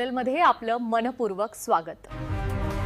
चॅनलमध्ये आपलं मनपूर्वक स्वागत.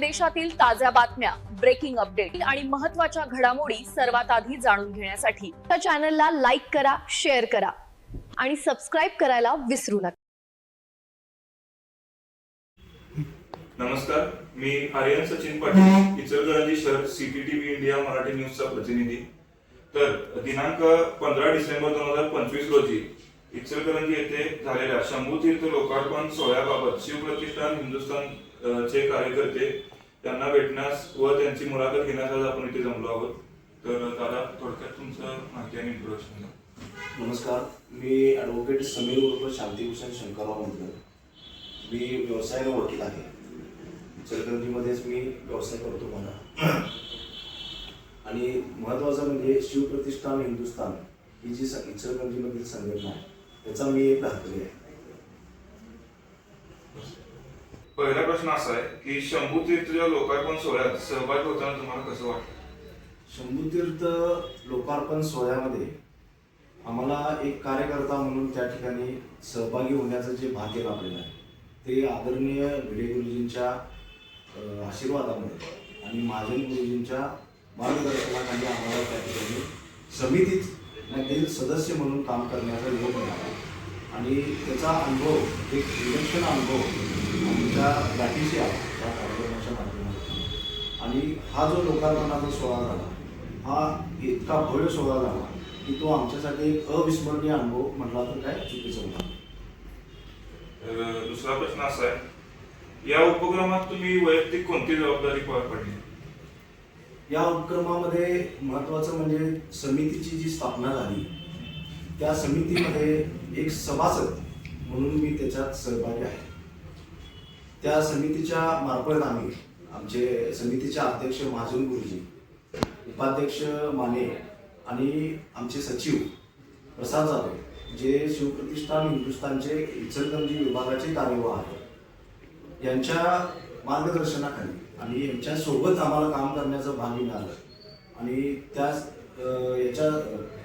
देशातील ताज्या बातम्या ब्रेकिंग अपडेट आणि महत्त्वाच्या घडामोडी सर्वात आधी जाणून घेण्यासाठी त्या चॅनलला लाईक करा शेअर करा आणि सबस्क्राईब करायला विसरू नका. नमस्कार मी आर्यन सचिन पाटील इचलकरंजी शहर सीटीटीव्ही इंडिया मराठी न्यूजचा प्रतिनिधी. तर दिनांक पंधरा डिसेंबर दोन हजार पंचवीस रोजी इचलकरंजी येथे झालेल्या शंभू तीर्थ लोकार्पण सोहळ्याबाबत शिवप्रतिष्ठान हिंदुस्थान चे कार्यकर्ते त्यांना भेटण्यास व त्यांची मुलाखत घेण्यास आज आपण इथे जमलो आहोत. तर दादा थोडक्यात तुमचं माहिती आणि इंट्रोडक्शन द्या. नमस्कार. मी ॲडव्होकेट समीर उर्फ शांतीभूषण शंकरराव मुंडकर मी व्यवसायाला वकील आहे. इचलकरंजीमध्येच मी व्यवसाय करतो मला. आणि महत्त्वाचं म्हणजे शिवप्रतिष्ठान हिंदुस्थान ही जी स- इचलकरंजीमधील संघटना आहे त्याचा मी एक धाकरी आहे. पहिला प्रश्न असा आहे की शंभू तीर्थच्या लोकार्पण सोहळ्यात सहभागी होताना तुम्हाला कसं वाटतं? शंभूतीर्थ लोकार्पण सोहळ्यामध्ये आम्हाला एक कार्यकर्ता म्हणून त्या ठिकाणी सहभागी होण्याचं जे भाग्य लाभलेलं आहे ते आदरणीय भिडे गुरुजींच्या आशीर्वादामुळे आणि महाजन गुरुजींच्या मार्गदर्शनाखाली आम्हाला त्या ठिकाणी समितीत मधील सदस्य म्हणून काम करण्याचा योग मिळाला. आणि त्याचा अनुभव एक विलक्षण अनुभव आमच्या गाठीशी आला त्या कार्यक्रमाच्या माध्यमातून. आणि हा जो लोकार्पणाचा सोहळा झाला हा इतका भव्य सोहळा झाला की तो आमच्यासाठी एक अविस्मरणीय अनुभव म्हटला तर काय चुकीचं होणार तर दुसरा प्रश्न असा आहे या उपक्रमात तुम्ही वैयक्तिक कोणती जबाबदारी पार पडली? या उपक्रमामध्ये महत्त्वाचं म्हणजे समितीची जी स्थापना झाली त्या समितीमध्ये एक सभासद म्हणून मी त्याच्यात सहभागी आहे. त्या समितीच्या मार्फत आम्ही आमचे समितीचे अध्यक्ष महाजन गुरुजी उपाध्यक्ष माने आणि आमचे सचिव प्रसाद जाधव जे शिवप्रतिष्ठान हिंदुस्थानचे इचलकरंजी विभागाचे कार्यवाह आहेत यांच्या मार्गदर्शनाखाली आणि यांच्यासोबत आम्हाला काम करण्याचं भाग मिळालं. आणि त्या याच्या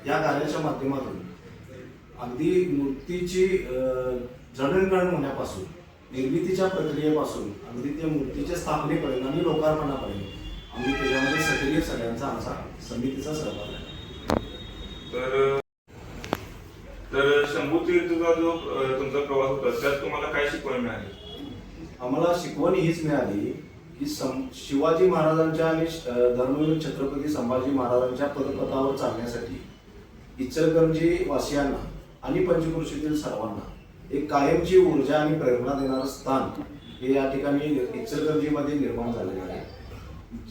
या कार्याच्या माध्यमातून अगदी मूर्तीची जडणघडण होण्यापासून निर्मितीच्या प्रक्रियेपासून अगदी त्या मूर्तीच्या स्थापनेपर्यंत आणि लोकार्पणापर्यंत आम्ही त्याच्यामध्ये सक्रिय सगळ्यांचा आमचा समितीचा सहभाग आहे. तर तर शंभू तीर्थचा जो तुमचा प्रवास होता त्यात तुम्हाला काय शिकवण मिळाली? आम्हाला शिकवण हीच मिळाली की सं शिवाजी महाराजांच्या आणि धर्मवीर छत्रपती संभाजी महाराजांच्या पदपथावर चालण्यासाठी इचलकरंजी वासियांना आणि पंचकृषीतील सर्वांना एक कायमची ऊर्जा आणि प्रेरणा देणारं स्थान हे या ठिकाणी इचलकरंजीमध्ये निर्माण झालेलं आहे.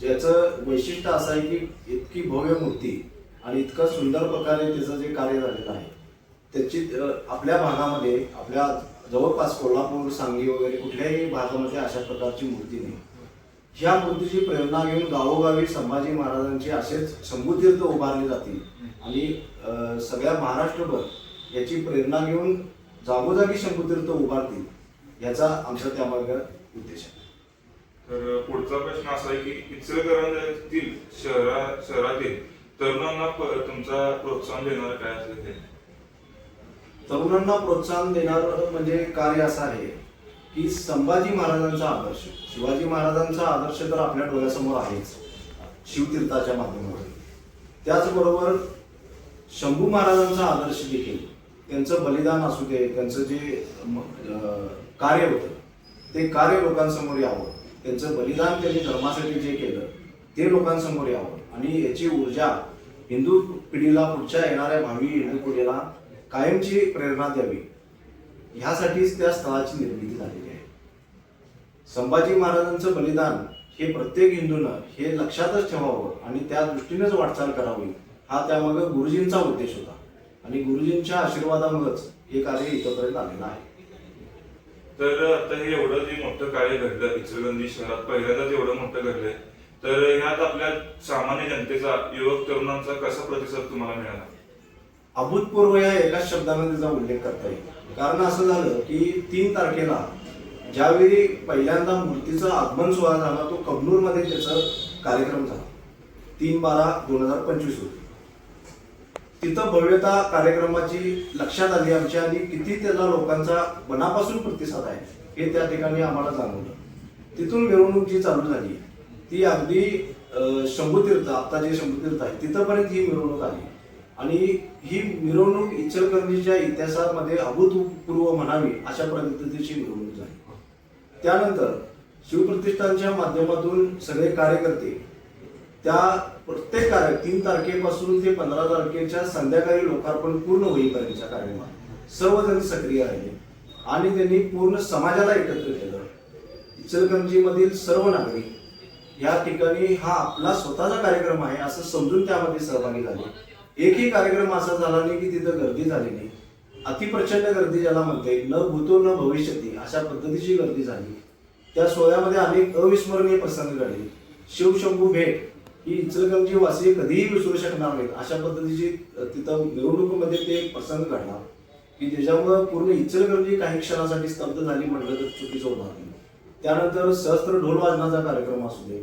ज्याचं वैशिष्ट्य असं आहे की इतकी भव्य मूर्ती आणि इतकं सुंदर प्रकारे त्याचं जे कार्य झालेलं आहे त्याची आपल्या भागामध्ये आपल्या जवळपास कोल्हापूर सांगली वगैरे कुठल्याही भागामध्ये अशा प्रकारची मूर्ती नाही. ह्या मूर्तीची प्रेरणा घेऊन गावोगावी संभाजी महाराजांची असेच शंभूतीर्थ उभारले जातील आणि सगळ्या महाराष्ट्रभर याची प्रेरणा घेऊन जागोजागी शंभूतीर्थ उभारतील याचा आमचा त्यामागे उद्देश आहे. तर पुढचा प्रश्न असा आहे की इचलकरंजीतील शहरा शहरातील तरुणांना तुमचा प्रोत्साहन देणार काय असेल ते? तरुणांना प्रोत्साहन देणारं म्हणजे कार्य असं आहे की संभाजी महाराजांचा आदर्श. शिवाजी महाराजांचा आदर्श तर आपल्या डोळ्यासमोर आहेच शिवतीर्थाच्या माध्यमातून. त्याचबरोबर शंभू महाराजांचा आदर्श देखील त्यांचं बलिदान असू दे त्यांचं जे कार्य होतं ते कार्य लोकांसमोर यावं. त्यांचं बलिदान त्यांनी धर्मासाठी जे केलं ते लोकांसमोर यावं. आणि याची ऊर्जा हिंदू पिढीला पुढच्या येणाऱ्या भावी हिंदू पिढीला कायमची प्रेरणा द्यावी. ह्यासाठीच त्या स्थळाची निर्मिती झालेली आहे. संभाजी महाराजांचं बलिदान हे प्रत्येक हिंदूनं हे लक्षातच ठेवावं आणि त्या दृष्टीनेच वाटचाल करावी हा त्यामागे गुरुजींचा उद्देश होता. आणि गुरुजींच्या आशीर्वादामुळेच हे कार्य इथंपर्यंत आलेलं आहे. तर आता हे एवढं जे मोठं कार्य घडलं इचलकरंजी शहरात पहिल्यांदाच एवढं मोठं घडलंय तर ह्यात आपल्या सामान्य जनतेचा युवक तरुणांचा कसा प्रतिसाद तुम्हाला मिळाला? अभूतपूर्व या एकाच शब्दाने त्याचा उल्लेख करता येईल. कारण असं झालं की तीन तारखेला ज्यावेळी पहिल्यांदा मूर्तीचं आगमन सोहळा झाला तो कबनूरमध्ये त्याचा कार्यक्रम झाला. तीन बारा दोन हजार पंचवीस होती तिथं भव्यता कार्यक्रमाची लक्षात आली आमच्या आणि किती त्याला लोकांचा मनापासून प्रतिसाद आहे हे त्या ठिकाणी आम्हाला जाणवलं. तिथून मिरवणूक जी चालू झाली ती अगदी शंभूतीर्थ आता जे शंभूतीर्थ आहे तिथंपर्यंत ही मिरवणूक आली. आणि ही मिरवणूक इचलकरंजीच्या इतिहासामध्ये अभूतपूर्व म्हणावी अशा पद्धतीची मिरवणूक झाली. त्यानंतर शिवप्रतिष्ठानच्या माध्यमातून सगळे कार्यकर्ते त्या प्रत्येक कार्य तीन तारखेपासून ते पंधरा तारखेच्या संध्याकाळी लोकार्पण पूर्ण होईपर्यंतच्या कार्यक्रमात. सर्वजण सक्रिय राहिले आणि त्यांनी पूर्ण समाजाला एकत्र केलं. इचलकरंजीमधील सर्व नागरिक या ठिकाणी हा आपला स्वतःचा कार्यक्रम आहे असं समजून त्यामध्ये सहभागी झाले. एकही कार्यक्रम असा झाला नाही की तिथं गर्दी झाली नाही. अतिप्रचंड गर्दी ज्याला म्हणते येईल, न भूतो न भविष्यती अशा पद्धतीची गर्दी झाली. त्या सोहळ्यामध्ये अनेक अविस्मरणीय प्रसंग घडले. शिवशंभू भेट की इचलकरंजी वासी कधीही विसरू शकणार नाहीत. अशा पद्धतीची तिथं निवडणुकीमध्ये ते एक प्रसंग घडला की ज्याच्यामुळं पूर्ण इचलकरंजी काही क्षणासाठी स्तब्ध झाली म्हटलं तर चुकीचं होणार नाही. त्यानंतर सहस्त्र ढोल वाजनाचा कार्यक्रम असू दे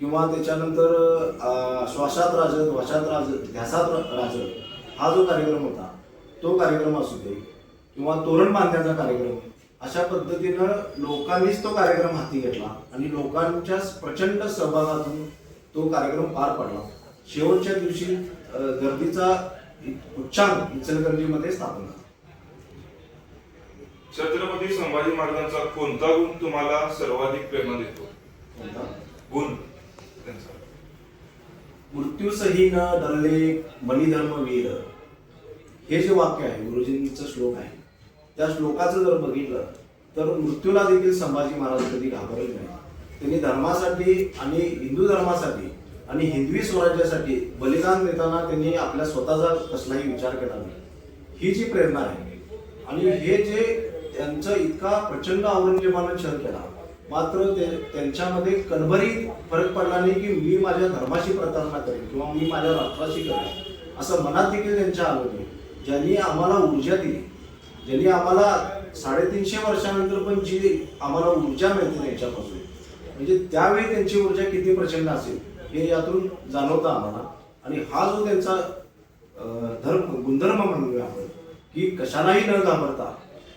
किंवा त्याच्यानंतर श्वासात राज ध्वशात राज ध्यासात राज हा जो कार्यक्रम होता तो कार्यक्रम असू दे किंवा तोरण बांधण्याचा कार्यक्रम अशा पद्धतीनं लोकांनीच तो कार्यक्रम हाती घेतला आणि लोकांच्या प्रचंड सहभागातून तो कार्यक्रम पार पडला. शेवटच्या दिवशी गर्दीचा उच्चांक इचलकरंजीमध्ये स्थापन झाला. छत्रपती संभाजी महाराजांचा कोणता गुण तुम्हाला सर्वाधिक प्रेरणा देतो? गुण. मृत्यूसही न डरले बलिधर्म वीर. हे जे वाक्य आहे गुरुजींचं श्लोक आहे त्या श्लोकाचं जर बघितलं तर मृत्यूला देखील संभाजी महाराज कधी घाबरले नाही त्यांनी धर्मासाठी आणि हिंदू धर्मासाठी आणि हिंदवी स्वराज्यासाठी बलिदान देताना त्यांनी आपल्या स्वतःचा कसलाही विचार केला नाही. ही जी प्रेरणा आहे आणि हे जे त्यांचं इतका प्रचंड औरंगजेबानं छळ केला मात्र ते त्यांच्यामध्ये कणभरी फरक पडला नाही की मी माझ्या धर्माशी प्रतारणा करेन किंवा मी माझ्या राष्ट्राशी करेन असं मनात देखील त्यांच्या आलं नाही. ज्यांनी आम्हाला ऊर्जा दिली ज्यांनी आम्हाला साडेतीनशे वर्षानंतर पण जी आम्हाला ऊर्जा मिळते त्यांच्यापासून म्हणजे त्यावेळी त्यांची ऊर्जा किती प्रचंड असेल हे यातून जाणवतं आम्हाला. आणि हा जो त्यांचा धर्म गुणधर्म म्हणूया आपण की कशालाही न घाबरता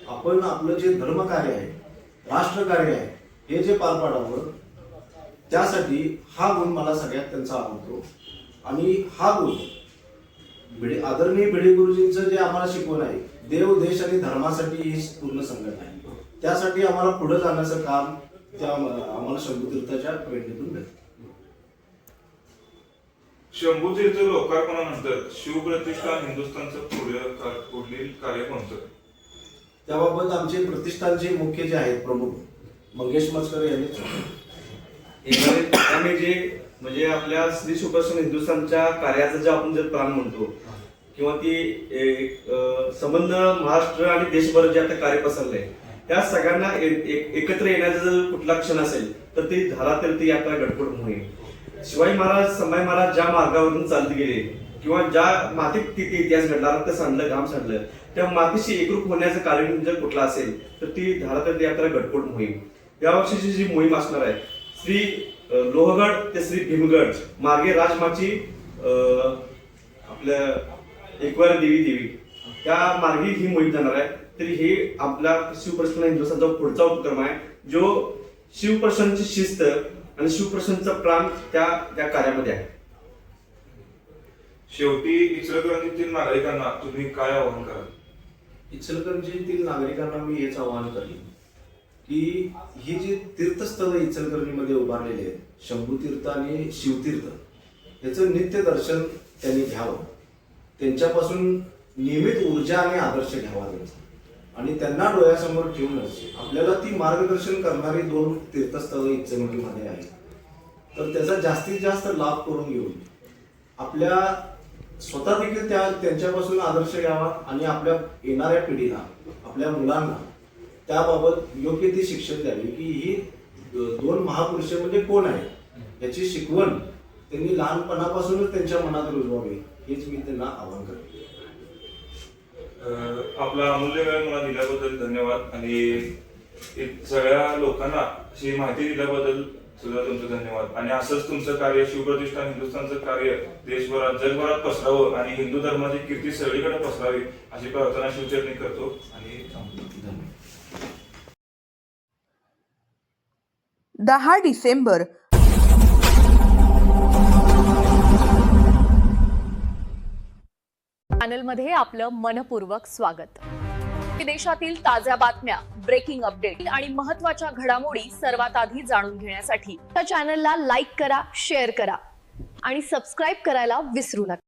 आपण आपलं जे धर्मकार्य आहे राष्ट्रकार्य आहे हे जे पार पाडावं त्यासाठी हा गुण मला सगळ्यात त्यांचा आवडतो. आणि हा गुण भिडे आदरणीय भिडे गुरुजींचं जे आम्हाला शिकवण आहे देव देश आणि धर्मासाठी ही पूर्ण संगत आहे. त्यासाठी आम्हाला पुढे जाण्याचं काम त्या आम्हाला शंभूतीर्थाच्या प्रेरणेतून भेटतं शंभूतीर्थ लोकार्पणानंतर शिवप्रतिष्ठान हिंदुस्थानचं पुढे पुढील कार्य कोणतं? त्याबाबत आमचे प्रतिष्ठानचे मुख्य जे आहेत प्रमुख मंगेश मस्कर यांनी आम्ही जे म्हणजे आपल्या श्री सुप्रसन्न हिंदुस्थानच्या कार्याचा जे आपण जे प्राण म्हणतो किंवा ती संबंध महाराष्ट्र आणि देशभर जे आता कार्य पसरलंय त्या सगळ्यांना ए- एक- एकत्र येण्याचा जर कुठला क्षण असेल तर ती धारातीर्थ यात्रा गडबड होईल शिवाजी महाराज संभाजी महाराज ज्या मार्गावरून चालत गेले किंवा ज्या मातीत तिथे इतिहास घडला रक्त सांडलं घाम सांडलं त्या मातीशी एकरूप होण्याचं कारण जर कुठलं असेल तर ती धारातीर्थ यात्रा गडकोट मोहीम या वर्षीची जी मोहीम असणार आहे श्री लोहगड ते श्री भीमगड मार्गे राजमाची आपल्या एकवार देवी देवी त्या मार्गे ही मोहीम जाणार आहे. तरी हे आपला शिवप्रसन्न हिंदुस्थानचा पुढचा उपक्रम आहे जो शिवप्रसन्नची शिस्त आणि शिवप्रसन्नचा प्राण त्या त्या कार्यामध्ये आहे. शेवटी इचलकरंजीतील नागरिकांना तुम्ही काय आवाहन कराल? इचलकरंजीतील नागरिकांना मी हेच आवाहन करेन की ही जी तीर्थस्थळ इचलकरंजीमध्ये उभारलेली आहेत शंभूतीर्थ आणि शिवतीर्थ याचं नित्य दर्शन त्यांनी घ्यावं. त्यांच्यापासून नियमित ऊर्जा आणि आदर्श घ्यावा त्यांचा. आणि त्यांना डोळ्यासमोर ठेवूनच आपल्याला ती मार्गदर्शन करणारी दोन तीर्थस्थळं इचलकरंजीमध्ये आहेत. तर त्याचा जास्तीत जास्त लाभ करून घेऊन आपल्या स्वतः देखील त्या त्यांच्यापासून आदर्श घ्यावा आणि आपल्या येणाऱ्या पिढीला आपल्या मुलांना त्याबाबत योग्य ती शिक्षण द्यावी की ही दोन महापुरुष म्हणजे कोण आहे याची शिकवण त्यांनी लहानपणापासूनच त्यांच्या मनात रुजवावी हेच मी त्यांना आवाहन करतो. आपला अमूल्य वेळ मला दिल्याबद्दल धन्यवाद. आणि सगळ्या लोकांना ही माहिती दिल्याबद्दल सुद्धा तुमचं धन्यवाद. आणि असंच तुमचं कार्य शिवप्रतिष्ठान हिंदुस्थानचं कार्य देशभरात जगभरात पसरावं आणि हिंदू धर्माची कीर्ती सगळीकडे पसरावी अशी प्रार्थना शिवचरणी करतो. आणि दहा डिसेंबर चॅनलमध्ये आपलं मनपूर्वक स्वागत. देशातील ताज्या बातम्या ब्रेकिंग अपडेट आणि महत्त्वाच्या घडामोडी सर्वात आधी जाणून घेण्यासाठी त्या चॅनलला लाईक करा शेअर करा आणि सबस्क्राईब करायला विसरू नका.